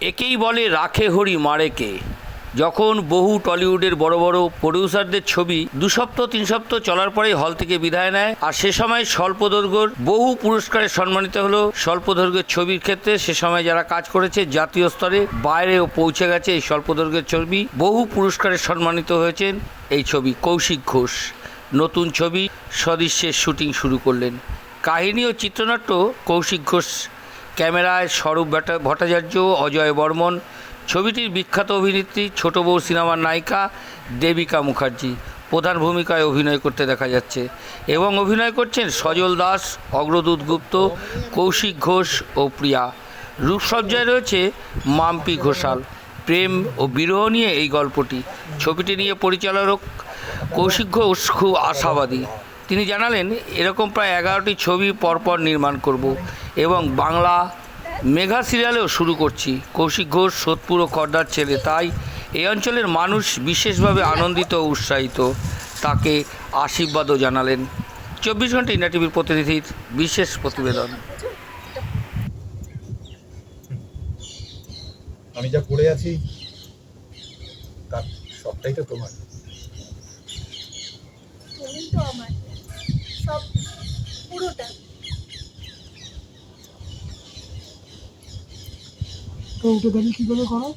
একেই বলে রাখে হরি মারে কে। যখন বহু টলিউডের বড় বড় প্রডিউসারদের ছবি দু সপ্তাহ, তিন সপ্তাহ চলার পরেই হল থেকে বিদায় নেয়, আর সে সময় স্বল্পদৈর্ঘ্যর বহু পুরস্কারে সম্মানিত হলো। স্বল্পদৈর্ঘ্যের ছবির ক্ষেত্রে সে সময় যারা কাজ করেছে জাতীয় স্তরে বাইরেও পৌঁছে গেছে এই স্বল্পদৈর্ঘ্যের ছবি। বহু পুরস্কারে সম্মানিত হয়েছেন এই ছবি কৌশিক ঘোষ। নতুন ছবি সদৃশ্যের শুটিং শুরু করলেন। কাহিনী ও চিত্রনাট্য কৌশিক ঘোষ ক্যামেরায় স্বরূপ ভট্টা- ভট্টাচার্য, অজয় বর্মন, ছবিটির বিখ্যাত অভিনেত্রী, ছোট বউ সিনেমার নায়িকা দেবিকা মুখার্জি। প্রধান ভূমিকায় অভিনয় করতে দেখা যাচ্ছে এবং অভিনয় করছেন সজল দাস, অগ্রদূত গুপ্ত, কৌশিক ঘোষ ও প্রিয়া। রূপসজ্জায় রয়েছে মাম্পি ঘোষাল। প্রেম ও বিরহ নিয়ে এই গল্পটি। ছবিটি নিয়ে পরিচালক কৌশিক ঘোষ, খুব আশাবাদী। তিনি জানালেন, এরকম প্রায় এগারোটি ছবি পরপর নির্মাণ করব এবং বাংলা মেঘা সিরিয়ালেও শুরু করছি। কৌশিক ঘোষ, সোদপুর ও খর্দার ছেলে তাই এই অঞ্চলের মানুষ বিশেষভাবে আনন্দিত ও উৎসাহিত। তাকে আশীর্বাদও জানালেন। চব্বিশ ঘণ্টা ইন্ডিয়া টিভির প্রতিনিধির বিশেষ প্রতিবেদন। আমি যা পড়ে আছি, তার সবটাই তো তোমার। তুমি তো আমার। সব পুরোটা। তো উঠে দাঁড়িয়ে কী করে করো?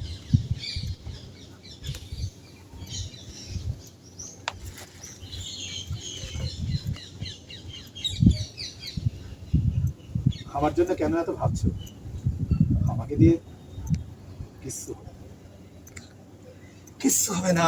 আমার জন্য কেন এত ভাবছ? আমাকে দিয়ে কিচ্ছু হবে। কিচ্ছু হবে না।